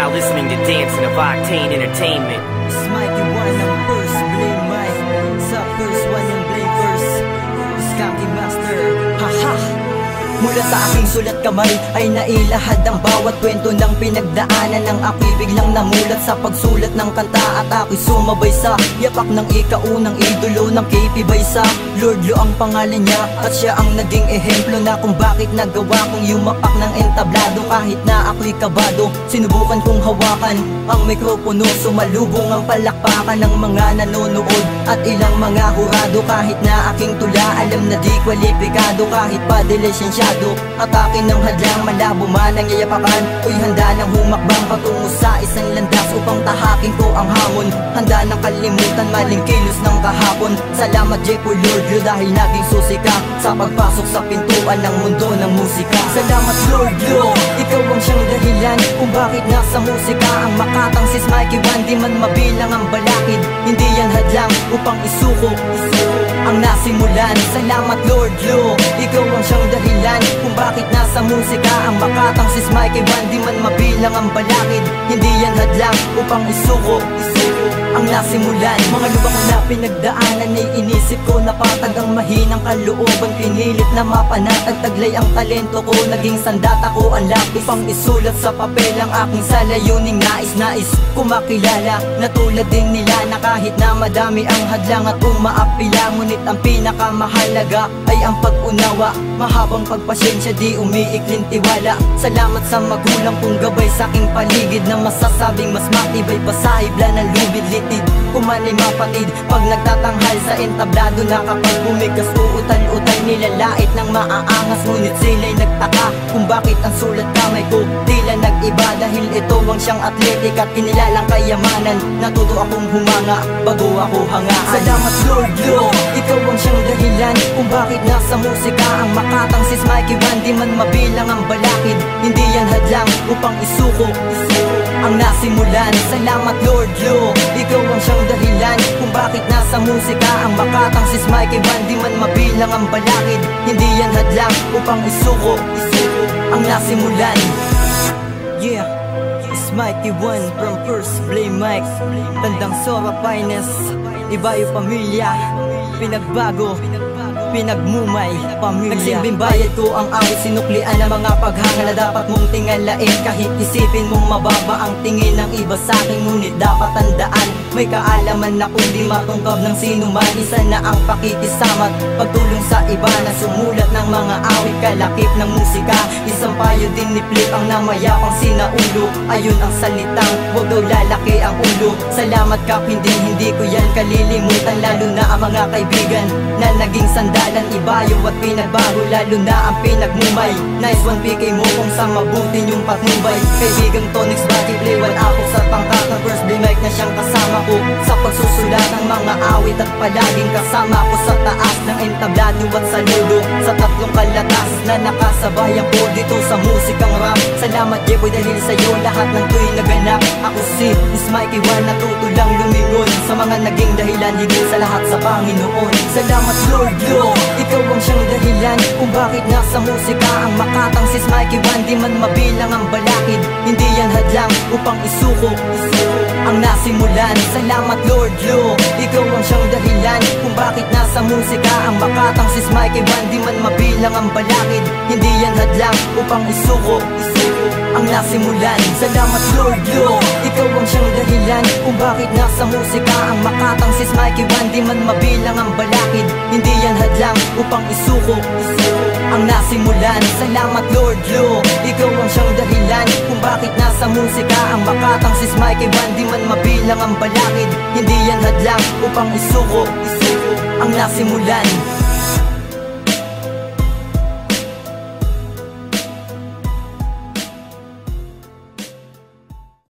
now listening to Dancing of Octane Entertainment. Mula sa aking sulat kamay ay nailahad ang bawat kwento ng pinagdaanan ng ako'y biglang namulat sa pagsulat ng kanta at ako'y sumabay sa yapak ng ikaunang idolo ng KP Baysa. Lord Lo ang pangalan niya at siya ang naging ehemplo na kung bakit nagawa kong yumapak ng entablado kahit na ako'y kabado. Sinubukan kong hawakan ang mikropono sumalubong ang palakpakan ng mga nanonood at ilang mga hurado. Kahit na aking tula alam na di kwalipikado. Kahit pa di lisensyado Atake ng hadlang malabo man ang yayapakan. Uy handa ng humakbang patungo sa isang landas Upang tahakin ko ang hamon. Handa ng kalimutan maling kilos ng kahapon. Salamat Jepo Lord Lo dahil naging susi ka Sa pagpasok sa pintuan ng mundo ng musika. Salamat Lord Lo Ikaw ang siyang dahilan Kung bakit nasa musika Ang makatang sis Mikey One Di man mabilang ang balakid Hindi yan hadlang upang isuko Ang nasimulan Salamat Lord Lo. Ikaw ang siyang dahilan kung bakit nasa musika Ang makatang sis Mikey Van Di man mabilang ang balakid Hindi yan hadlang upang isuko ang nasimulan Mga lubak na pinagdaanan ay inisip ko Napatag ang mahinang kalooban. Pinilit na mapanatag Taglay ang talento ko Naging sandata ko ang lapis Upang isulat sa papel ang aking salayuning nais-nais Kumakilala. Na tulad din nila Na kahit na madami ang hadlang at umaapila Ngunit ang pinakamahalaga ay ang pag-unawa Mahabang pagpasyensya di umiikling tiwala. Salamat sa magulang kong gabay sa aking paligid Na masasabing mas matibay pa sa ibla ng lubid litid Kumanay mapatid Pag nagtatanghal sa entablado na kapag bumigas Uutal-utal nilalait ng maaangas Ngunit sila'y nagtaka kung bakit ang sulat kamay ko Tila nag-iba dahil ito ang siyang atletik At kinilalang kayamanan. Natuto akong humanga bago ako hangaan. Salamat Lord Lo Ikaw ang siyang dahilan kung bakit nasa musika Ang makatang sis Mikey Van Di man mabilang ang balakid. Hindi yan hadlang upang isuko ang nasimulan. Salamat Lord Lo Ikaw nasa musika Ang makatang sis Mikey Van Di man mabilang ang balakid Hindi yan hadlang upang isuko Ang nasimulan. Yeah It's Mikey One from First Blame Mike Tandang Sora Finest Iba yung pamilya. Pinagbago pinagmumay pamilya. Nagsilbing bayad ko ang awit sinuklian ng mga paghanga na dapat mong tingalain Kahit isipin mong mababa ang tingin ng iba sa akin Ngunit dapat tandaan may kaalaman na kung di matungkab ng sino man Isa na ang pakikisamat pagtulong sa iba na sumulat mga awit Kalakip ng musika. Isang payo din ni Flip ang namayapang sinaulo. Ayun ang salitang huwag daw lalaki ang ulo. Salamat kap hindi hindi ko yan kalilimutan. Lalo na ang mga kaibigan na naging sandalan. Ibayo at pinagbago lalo na ang pinagmumay Nice one PK mo kung sa mabuti yung patnubay. Kaibigang Body Play One ako sa pangkat ng first day mic na siyang kasama ko. Sa pagsusulat ng mga awit at palaging kasama ko sa taas ng entablado at saludo. Sa tatlong kalatas na nakasabayan ko dito sa musikang rap. Salamat Jeboy dahil sa'yo lahat ng tuwi naganap. Ako si Miss Mikey One natutulang lumingon Sa mga naging dahilan higit sa lahat sa Panginoon. Salamat Lord Lo Ikaw ang siyang dahilan kung bakit nasa musika Ang makatang sis Mikey One. Di man mabilang ang balakid Hindi yan hadlang upang isuko. Ang nasimulan Salamat Lord Lo. Ikaw ang siyang dahilan kung bakit nasa musika Ang makatang sis Mikey One. Di man mabilang ang balakid Hindi yan hadlang upang isuko ang nasimulan Salamat Lord Lo Ikaw ang siyang dahilan kung bakit nasa musika Ang makatang sis Mikey One. Di man mabilang ang balakid Hindi yan hadlang upang isuko. Ang nasimulan Salamat Lord Lo Ikaw ang siyang dahilan kung bakit nasa musika Ang makatang sis Mikey One. Di man mabilang ang balakid Hindi yan hadlang upang isuko. Ang nasimulan